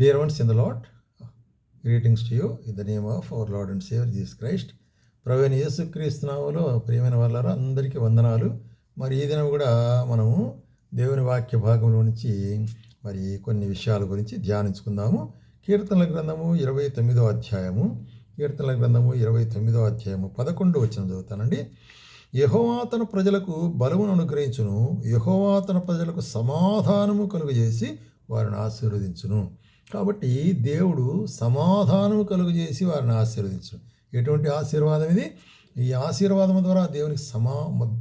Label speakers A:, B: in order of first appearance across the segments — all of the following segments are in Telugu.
A: Dear ones in the Lord, greetings to you. In the name of our Lord and Savior Jesus Christ. ప్రవీణ యేసుక్రీస్తునాములో ప్రియమైన వాళ్ళారా అందరికీ వందనాలు. మరి ఈ దినం కూడా మనము దేవుని వాక్య భాగంలో నుంచి మరి కొన్ని విషయాల గురించి ధ్యానించుకుందాము. కీర్తనల గ్రంథము ఇరవై తొమ్మిదో అధ్యాయము. కీర్తనల గ్రంథము ఇరవై తొమ్మిదో అధ్యాయము పదకొండు వచ్చిన చదువుతానండి. యహోవా తన ప్రజలకు బలమును అనుగ్రహించును. యహోవా తన ప్రజలకు సమాధానము కలుగజేసి వారిని ఆశీర్వదించును. కాబట్టి దేవుడు సమాధానం కలుగజేసి వారిని ఆశీర్వదించడం. ఎటువంటి ఆశీర్వాదం ఇది? ఈ ఆశీర్వాదం ద్వారా దేవునికి సమా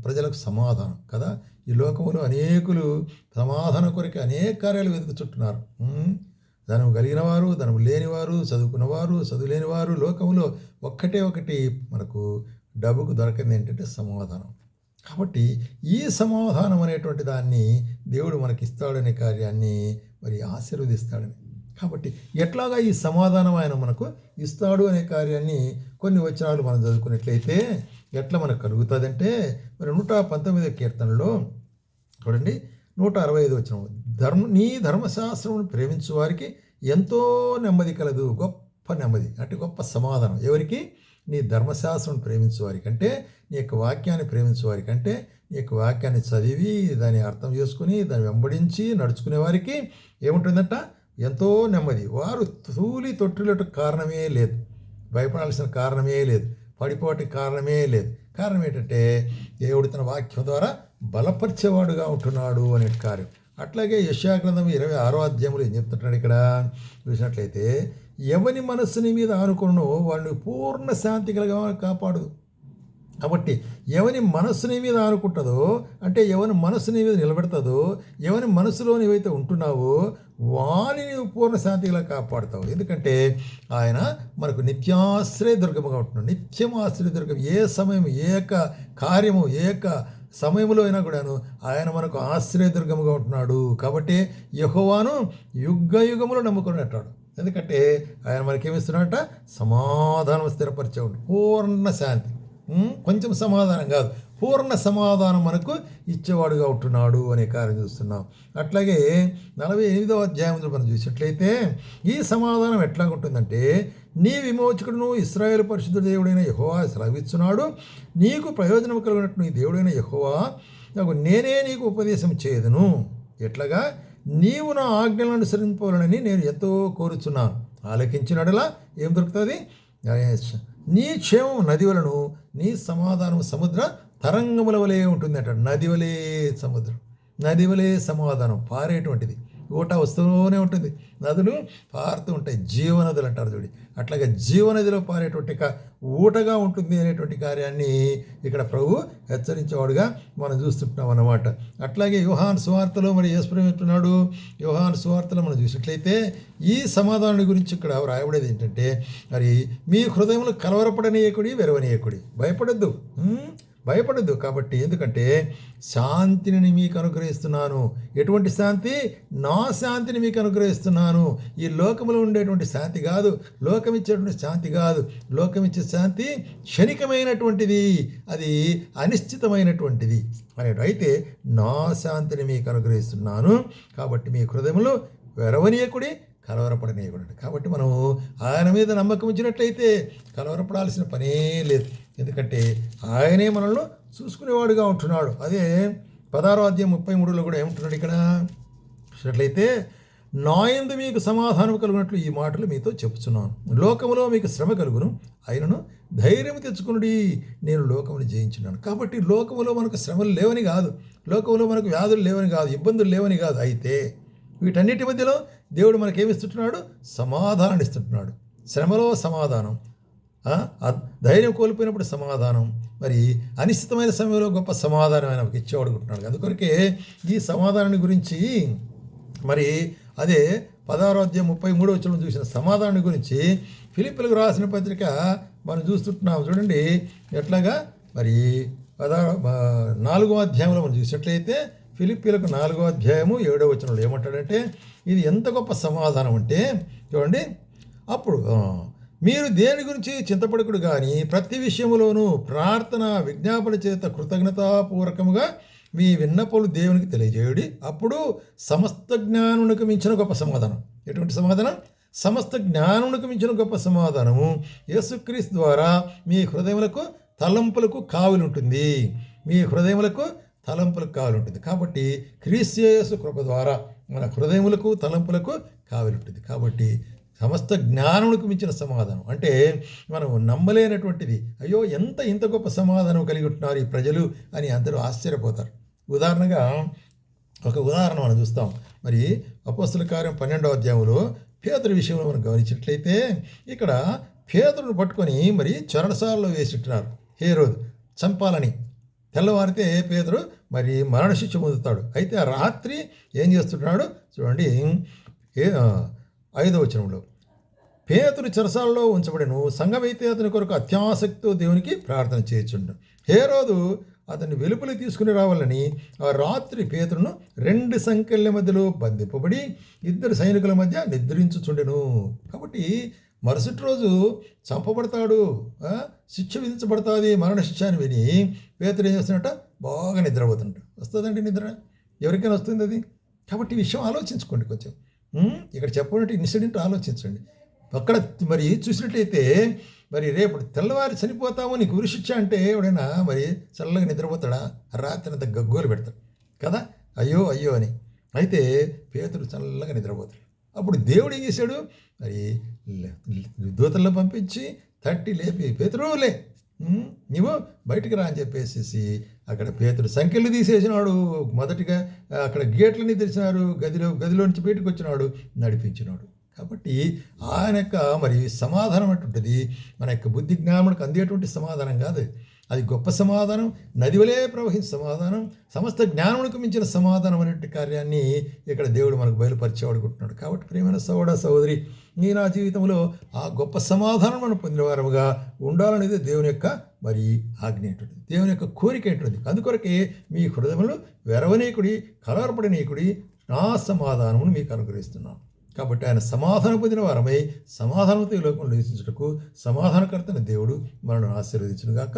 A: ప్రజలకు సమాధానం కదా? ఈ లోకములో అనేకులు సమాధానం కొరకు అనేక కార్యాలు వెతుకుచుంటున్నారు. ఉమ్, ధనం కలిగిన వారు ధనం లేనివారు చదువుకున్నవారు చదువు లేనివారు లోకంలో ఒక్కటే ఒకటి మనకు డబ్బుకు దొరకంది ఏంటంటే సమాధానం. కాబట్టి ఈ సమాధానం అనేటువంటి దాన్ని దేవుడు మనకి ఇస్తాడనే కార్యాన్ని మరి ఆశీర్వదిస్తాడని కాబట్టి ఎట్లాగా ఈ సమాధానం ఆయన మనకు ఇస్తాడు అనే కార్యాన్ని కొన్ని వచనాలు మనం చదువుకున్నట్లయితే ఎట్లా మనకు కలుగుతుందంటే మరి నూట పంతొమ్మిదో కీర్తనలో చూడండి నూట అరవై ఐదు వచ్చిన ధర్మ నీ ధర్మశాస్త్రమును ప్రేమించు వారికి ఎంతో నెమ్మది కలదు గొప్ప నెమ్మది అంటే గొప్ప సమాధానం. ఎవరికి? నీ ధర్మశాస్త్రం ప్రేమించు వారికి అంటే నీ యొక్క వాక్యాన్ని ప్రేమించు వారికి అంటే నీ యొక్క వాక్యాన్ని చదివి దాన్ని అర్థం చేసుకుని దాన్ని వెంబడించి నడుచుకునే వారికి ఏముంటుందంట? ఎంతో నెమ్మది. వారు తూలి తొట్టిలట కారణమే లేదు. భయపడాల్సిన కారణమే లేదు. పడిపోవటానికి కారణమే లేదు. కారణం ఏంటంటే దేవుడు తన వాక్యం ద్వారా బలపరిచేవాడుగా ఉంటున్నాడు అనే కార్యం. అట్లాగే యశాగ్రంథం ఇరవై ఆరో అధ్యాయంలో ఏం చెప్తుంటాడు ఇక్కడ? చూసినట్లయితే ఎవని మనస్సుని మీద ఆనుకున్నో వాడిని పూర్ణ శాంతి కలగా కాపాడు. కాబట్టి ఎవని మనస్సుని మీద ఆనుకుంటుందో అంటే ఎవని మనస్సుని మీద నిలబెడతాదో ఎవని మనసులో నీవైతే ఉంటున్నావో వాణిని నువ్వు పూర్ణ శాంతిగా కాపాడుతావు. ఎందుకంటే ఆయన మనకు నిత్యాశ్రయ దుర్గముగా ఉంటున్నాడు. నిత్యం ఆశ్రయ దుర్గం ఏ సమయం ఏ యొక్క కార్యము ఏ యొక్క సమయంలో అయినా కూడాను ఆయన మనకు ఆశ్రయ దుర్గముగా ఉంటున్నాడు. కాబట్టి యహోవాను యుగ యుగములు నమ్ముకున్నట్టాడు ఎందుకంటే ఆయన మనకేమిస్తున్నాడట సమాధానం స్థిరపరిచే పూర్ణ శాంతి. కొంచెం సమాధానం కాదు. పూర్ణ సమాధానం మనకు ఇచ్చేవాడుగా ఉంటున్నాడు అనే కార్యం చూస్తున్నాం. అట్లాగే నలభై ఎనిమిదవ అధ్యాయంలో మనం చూసినట్లయితే ఈ సమాధానం ఎట్లా ఉంటుందంటే నీ విమోచకుడును ఇస్రాయేల్ పరిశుద్ధ దేవుడైన యహోవా శ్రవిస్తున్నాడు నీకు ప్రయోజనం కలిగినట్టు నీ దేవుడైన యహోవా నాకు నేనే నీకు ఉపదేశం చేయదును. ఎట్లాగా? నీవు నా ఆజ్ఞలను అనుసరించుకోవాలని నేను ఎంతో కోరుచున్నాను. ఆలకించినడలా ఏం దొరుకుతుంది? నీ క్షేమం నది వలను నీ సమాధానం సముద్ర తరంగముల వలె ఉంటుంది అంటాడు నది వలే సముద్రం. నది వలె సమాధానం. పారేటువంటిది. ఊట వస్తూనే ఉంటుంది. నదులు పారుతూ ఉంటాయి. జీవనదులు అంటారు చూడి. అట్లాగే జీవనదిలో పారేటువంటి ఊటగా ఉంటుంది అనేటువంటి కార్యాన్ని ఇక్కడ ప్రభు హెచ్చరించేవాడుగా మనం చూస్తుంటున్నాం అన్నమాట. అట్లాగే యుహాన్ సువార్తలో మరి యేసుప్రభు యుహాన్ స్వార్థలు సువార్తలో మనం చూసినట్లయితే ఈ సమాధానం గురించి ఇక్కడ రాయబడేది ఏంటంటే మరి మీ హృదయంలో కలవరపడనీయకుడి వెరవనీయకుడి. భయపడద్దు. భయపడదు. కాబట్టి ఎందుకంటే శాంతిని మీకు అనుగ్రహిస్తున్నాను. ఎటువంటి శాంతి? నా శాంతిని మీకు అనుగ్రహిస్తున్నాను. ఈ లోకంలో ఉండేటువంటి శాంతి కాదు. లోకం ఇచ్చేటువంటి శాంతి కాదు. లోకం ఇచ్చే శాంతి క్షణికమైనటువంటిది. అది అనిశ్చితమైనటువంటిది. అనేటు అయితే నా శాంతిని మీకు అనుగ్రహిస్తున్నాను. కాబట్టి మీ హృదయంలో వెరవనీయకుడి కలవరపడనీయకుడు. కాబట్టి మనము ఆయన మీద నమ్మకం ఉంచినట్లయితే కలవరపడాల్సిన పనే లేదు. ఎందుకంటే ఆయనే మనల్ని చూసుకునేవాడుగా ఉంటున్నాడు. అదే పదారో అధ్యాయం ముప్పై మూడులో కూడా ఏముంటున్నాడు ఇక్కడ? చూసినట్లయితే నాయందు మీకు సమాధానం కలుగునట్లు ఈ మాటలు మీతో చెప్తున్నాను లోకములో మీకు శ్రమ కలుగును అయినను ధైర్యం తెచ్చుకునుడి నేను లోకమును జయించున్నాను. కాబట్టి లోకంలో మనకు శ్రమలు లేవని కాదు లోకంలో మనకు వ్యాధులు లేవని కాదు ఇబ్బందులు లేవని కాదు. అయితే వీటన్నిటి మధ్యలో దేవుడు మనకేమిస్తుంటున్నాడు సమాధానం ఇస్తుంటున్నాడు. శ్రమలో సమాధానం. ధైర్యం కోల్పోయినప్పుడు సమాధానం. మరి అనిశ్చితమైన సమయంలో గొప్ప సమాధానం ఆయన మనకి ఇచ్చేవాడు అందుకొరకే ఈ సమాధానాన్ని గురించి మరి అదే పదహారో అధ్యాయం ముప్పై మూడో వచ్చిన చూసిన సమాధానం గురించి ఫిలిపిలకు రాసిన పత్రిక మనం చూస్తుంటున్నాం. చూడండి ఎట్లాగా? మరి పదహారు నాలుగో అధ్యాయంలో మనం చూసినట్లయితే ఫిలిప్పీలకు నాలుగో అధ్యాయము ఏడో వచ్చిన ఏమంటాడంటే ఇది ఎంత గొప్ప సమాధానం అంటే చూడండి అప్పుడు మీరు దేని గురించి చింతపడకుడు కానీ ప్రతి విషయంలోనూ ప్రార్థన విజ్ఞాపన చేత కృతజ్ఞతాపూర్వకముగా మీ విన్నపలు దేవునికి తెలియజేయుడి. అప్పుడు సమస్త జ్ఞానునికి మించిన గొప్ప సమాధానం. ఎటువంటి సమాధానం? సమస్త జ్ఞానునికి మించిన గొప్ప సమాధానము యేసుక్రీస్తు ద్వారా మీ హృదయములకు తలంపులకు కావలి ఉంటుంది మీ హృదయములకు తలంపులకు కావలి ఉంటుంది కాబట్టి క్రీస్తు కృప ద్వారా మన హృదయములకు తలంపులకు కావలి ఉంటుంది కాబట్టి సమస్త జ్ఞానములకు మించిన సమాధానం. అంటే మనం నమ్మలేనటువంటిది. అయ్యో ఎంత ఇంత గొప్ప సమాధానం కలిగి ఉంటున్నారు ఈ ప్రజలు అని అందరూ ఆశ్చర్యపోతారు. ఉదాహరణగా ఒక ఉదాహరణ మనం చూస్తాం. మరి అపోస్తుల కార్యం పన్నెండవ అధ్యాయంలో పేదల విషయంలో మనం గమనించినట్లయితే ఇక్కడ పేదలను పట్టుకొని మరి చరణశాలలో వేసిట్టున్నారు హే రోజు చంపాలని. తెల్లవారితే పేదరు మరి మరణశిక్ష పొందుతాడు. అయితే ఆ రాత్రి ఏం చేస్తున్నాడు చూడండి ఐదవ వచనంలో పేతురు చెరసాలలో ఉంచబడిను సంఘమైతే అతని కొరకు అత్యాసక్తితో దేవునికి ప్రార్థన చేయొచ్చుండు హేరోదు అతన్ని వెలుపలి తీసుకుని రావాలని ఆ రాత్రి పేతురును రెండు సంఖ్యల మధ్యలో బంధింపబడి ఇద్దరు సైనికుల మధ్య నిద్రించుచుండెను. కాబట్టి మరుసటి రోజు చంపబడతాడు శిక్ష విధించబడుతుంది మరణ శిక్ష అని విని పేతురు ఏం చేస్తున్నట్ట బాగా నిద్రపోతుంట. వస్తుందండి నిద్ర? ఎవరికైనా వస్తుంది అది కాబట్టి విషయం ఆలోచించుకోండి కొంచెం. ఇక్కడ చెప్పినట్టు ఇన్సిడెంట్ ఆలోచించండి. అక్కడ మరి చూసినట్టయితే మరి రేపు తెల్లవారి చనిపోతాము నీకు ఉరిశిక్ష అంటే ఎవడైనా మరి చల్లగా నిద్రపోతాడా? రాత్రి అంత గగ్గోలు పెడతాడు. కదా? అయ్యో అయ్యో అని. అయితే పేతుడు చల్లగా నిద్రపోతాడు. అప్పుడు దేవుడు ఏం చేశాడు? మరి దూతల్లో పంపించి తట్టి లేపి పేతురులే లే నువ్వు బయటికి రా అని చెప్పేసి అక్కడ పేతుడు సంఖ్యలు తీసేసినాడు. మొదటిగా అక్కడ గేట్లని తెరిచినారు. గదిలో గదిలో నుంచి బయటకు వచ్చినాడు నడిపించినాడు. కాబట్టి ఆయన యొక్క మరి సమాధానం అంటుంటుంది మన యొక్క బుద్ధి జ్ఞానములకు అందేటువంటి సమాధానం కాదు. అది గొప్ప సమాధానం నదివలే ప్రవహించే సమాధానం సమస్త జ్ఞానమునకు మించిన సమాధానం అనేటువంటి కార్యాన్ని ఇక్కడ దేవుడు మనకు బయలుపరిచేవాడుకుంటున్నాడు కాబట్టి ప్రేమైన సోడ సహోదరి నీ నా జీవితంలో ఆ గొప్ప సమాధానం మనం పొందినవారముగా ఉండాలనేది దేవుని యొక్క మరి ఆజ్ఞ ఏంటుంది దేవుని యొక్క కోరిక ఏంటుంది అందుకొరకే మీ హృదయంలో వెరవనీకుడి కలవరపడనీకుడి నా సమాధానమును మీకు అనుగ్రహిస్తున్నాను. కాబట్టి ఆయన సమాధానం పొందిన వారమై సమాధానంతో ఈ లోకంలో నివసించుటకు సమాధానకర్తన దేవుడు మనల్ని ఆశీర్వదించునుగాక.